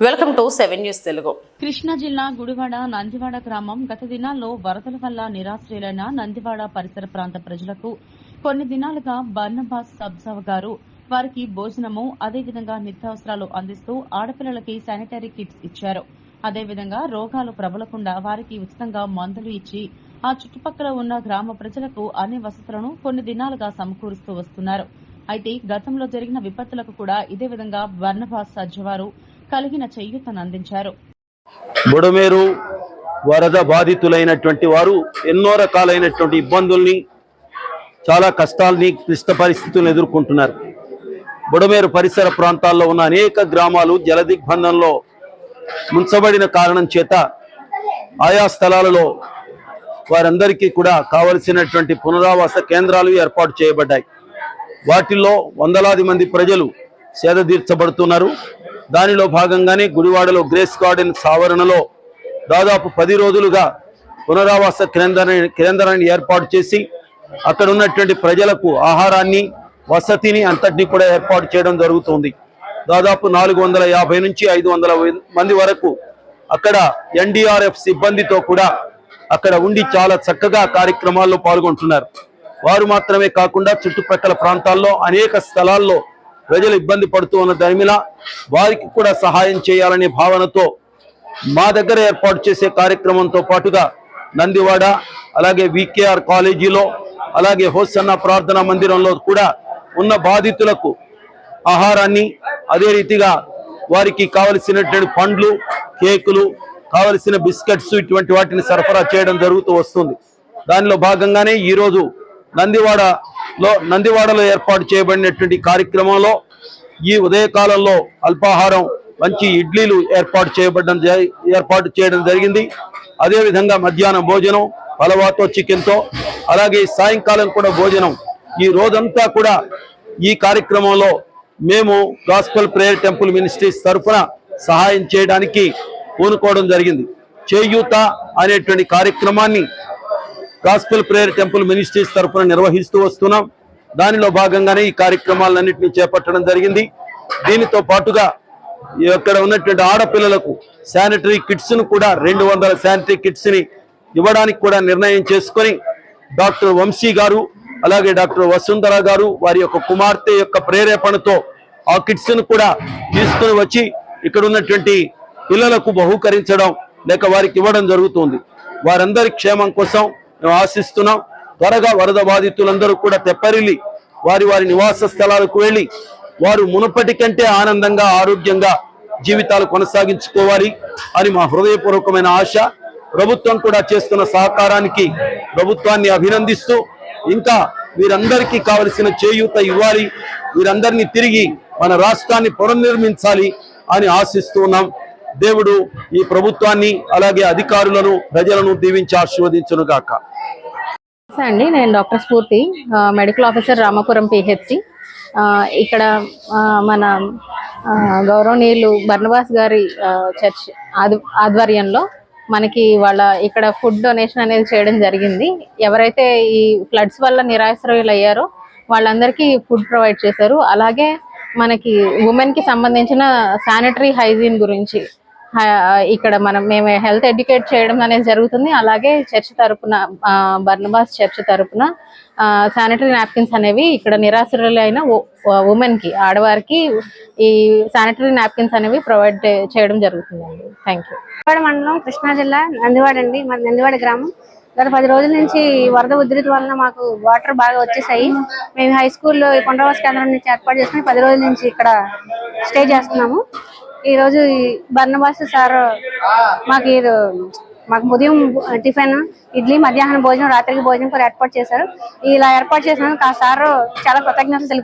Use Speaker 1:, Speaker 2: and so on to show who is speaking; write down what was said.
Speaker 1: Welcome to seven news Telugu.
Speaker 2: Krishna జిల్లా గుడివాడ నందివాడ గ్రామం గత దినాల్లో వరదల వల్ల నిరాశ్రయులైన నందివాడ పరిసర ప్రాంత ప్రజలకు కొన్ని దినాలుగా బర్నబాస్ సబ్జావ్ గారు వారికి భోజనము అదేవిధంగా నిత్యావసరాలు అందిస్తూ ఆడపిల్లలకి శానిటరీ కిట్స్ ఇచ్చారు. అదేవిధంగా రోగాలు ప్రబలకుండా వారికి ఉచితంగా మందులు ఇచ్చి ఆ చుట్టుపక్కల ఉన్న గ్రామ ప్రజలకు అన్ని వసతులను కొన్ని దినాలుగా సమకూరుస్తూ వస్తున్నారు. అయితే గతంలో జరిగిన విపత్తులకు కూడా ఇదే విధంగా బర్నబాస్ సజ్జవారు కలిగిన చేయూతను అందించారు.
Speaker 3: బుడమేరు వరద బాధితులైనటువంటి వారు ఎన్నో రకాలైనటువంటి ఇబ్బందుల్ని చాలా కష్టాల్ని క్లిష్ట పరిస్థితులను ఎదుర్కొంటున్నారు. బుడమేరు పరిసర ప్రాంతాల్లో ఉన్న అనేక గ్రామాలు జలదిగ్బంధంలో ముంచబడిన కారణం చేత ఆయా స్థలాలలో వారందరికీ కూడా కావలసినటువంటి పునరావాస కేంద్రాలు ఏర్పాటు చేయబడ్డాయి. వాటిల్లో వందలాది మంది ప్రజలు సేద తీర్చబడుతున్నారు. దానిలో భాగంగానే గుడివాడలో గ్రేస్ గార్డెన్ సావరణలో దాదాపు పది రోజులుగా పునరావాస కేంద్రాన్ని కేంద్రాన్ని ఏర్పాటు చేసి అక్కడ ఉన్నటువంటి ప్రజలకు ఆహారాన్ని వసతిని అంతటిని కూడా ఏర్పాటు చేయడం జరుగుతుంది. దాదాపు నాలుగు వందల యాభై నుంచి ఐదు వందల మంది వరకు అక్కడ ఎన్డీఆర్ఎఫ్ సిబ్బందితో కూడా అక్కడ ఉండి చాలా చక్కగా కార్యక్రమాల్లో పాల్గొంటున్నారు. వారు మాత్రమే కాకుండా చుట్టుపక్కల ప్రాంతాల్లో అనేక స్థలాల్లో ప్రజలు ఇబ్బంది పడుతూ ఉన్న దరిమిల వారికి కూడా సహాయం చేయాలనే భావనతో మా దగ్గర ఏర్పాటు చేసే కార్యక్రమంతో పాటుగా నందివాడ అలాగే వికేఆర్ కాలేజీలో అలాగే హోసన్న ప్రార్థనా మందిరంలో కూడా ఉన్న బాధితులకు ఆహారాన్ని అదే రీతిగా వారికి కావలసినటువంటి పండ్లు కేకులు కావలసిన బిస్కెట్స్ ఇటువంటి వాటిని సరఫరా చేయడం జరుగుతూ వస్తుంది. దానిలో భాగంగానే ఈరోజు నందివాడ లో నందివాడలో ఏర్పాటు చేయబడినటువంటి కార్యక్రమంలో ఈ ఉదయకాలంలో అల్పాహారం మంచి ఇడ్లీలు ఏర్పాటు చేయబడడం ఏర్పాటు చేయడం జరిగింది. అదేవిధంగా మధ్యాహ్నం భోజనం పలవాతో చికెన్తో అలాగే సాయంకాలం కూడా భోజనం. ఈ రోజంతా కూడా ఈ కార్యక్రమంలో మేము గాస్పల్ ప్రేయర్ టెంపుల్ మినిస్ట్రీస్ తరఫున సహాయం చేయడానికి పూనుకోవడం జరిగింది. చేయూత అనేటువంటి కార్యక్రమాన్ని గాస్పెల్ ప్రేయర్ టెంపుల్ మినిస్ట్రీస్ తరఫున నిర్వహిస్తూ వస్తున్నాం. దానిలో భాగంగానే ఈ కార్యక్రమాలన్నింటినీ చేపట్టడం జరిగింది. దీనితో పాటుగా ఇక్కడ ఉన్నటువంటి ఆడపిల్లలకు శానిటరీ కిట్స్ను కూడా రెండు వందల శానిటరీ కిట్స్ని ఇవ్వడానికి కూడా నిర్ణయం చేసుకొని డాక్టర్ వంశీ గారు అలాగే డాక్టర్ వసుంధర గారు వారి యొక్క కుమార్తె యొక్క ప్రేరేపణతో ఆ కిట్స్ను కూడా తీసుకుని వచ్చి ఇక్కడ ఉన్నటువంటి పిల్లలకు బహూకరించడం లేక వారికి ఇవ్వడం జరుగుతుంది. వారందరి క్షేమం కోసం మేము ఆశిస్తున్నాం. త్వరగా వరద బాధితులందరూ కూడా తెప్పరిల్లి వారి వారి నివాస స్థలాలకు వెళ్ళి వారు మునుపటి కంటే ఆనందంగా ఆరోగ్యంగా జీవితాలు కొనసాగించుకోవాలి అని మా హృదయపూర్వకమైన ఆశ. ప్రభుత్వం కూడా చేస్తున్న సహకారానికి ప్రభుత్వాన్ని అభినందిస్తూ ఇంకా వీరందరికీ కావలసిన చేయూత ఇవ్వాలి. వీరందరినీ తిరిగి మన రాష్ట్రాన్ని పునర్నిర్మించాలి అని ఆశిస్తూ ఉన్నాం. దేవుడు ఈ ప్రభుత్వాన్ని అలాగే అధికారులను ప్రజలను దీవించి ఆశీర్వదించును గాక.
Speaker 4: అండి నేను డాక్టర్ స్ఫూర్తి మెడికల్ ఆఫీసర్ రామపురం పిహెచ్సి ఇక్కడ మన గౌరవనీయులు బర్నవాస్ గారి చర్చ్ ఆధ్వర్యంలో మనకి వాళ్ళ ఇక్కడ ఫుడ్ డొనేషన్ అనేది చేయడం జరిగింది. ఎవరైతే ఈ ఫ్లడ్స్ వల్ల నిరాశ్రయులు అయ్యారో వాళ్ళందరికీ ఫుడ్ ప్రొవైడ్ చేశారు. అలాగే మనకి ఉమెన్కి సంబంధించిన శానిటరీ హైజీన్ గురించి ఇక్కడ మనం మేము హెల్త్ ఎడ్యుకేట్ చేయడం అనేది జరుగుతుంది. అలాగే చర్చ్ తరపున బర్నబాస్ చర్చ్ తరపున శానిటరీ నాప్కిన్స్ అనేవి ఇక్కడ నిరాశ్రులైన ఉమెన్కి ఆడవారికి ఈ శానిటరీ నాప్కిన్స్ అనేవి ప్రొవైడ్ చేయడం జరుగుతుందండి. Thank you.
Speaker 5: నందివాడ మండలం కృష్ణా జిల్లా నందివాడ అండి. మరి నందివాడ గ్రామం. గత పది రోజుల నుంచి వరద ఉధృతి వలన మాకు వాటర్ బాగా వచ్చేసాయి. మేము హై స్కూల్లో ఈ పునరావాస కేంద్రం నుంచి ఏర్పాటు చేసుకుని పది రోజుల నుంచి ఇక్కడ స్టే చేస్తున్నాము. ఈ రోజు బర్ణబాస్ సార్ మాకు ఈ మాకు ఉదయం టిఫిన్ ఇడ్లీ మధ్యాహ్నం భోజనం రాత్రికి భోజనం కూడా ఏర్పాటు చేశారు. ఇలా ఏర్పాటు చేసినందుకు ఆ సార్ చాలా కృతజ్ఞతలు తెలుపు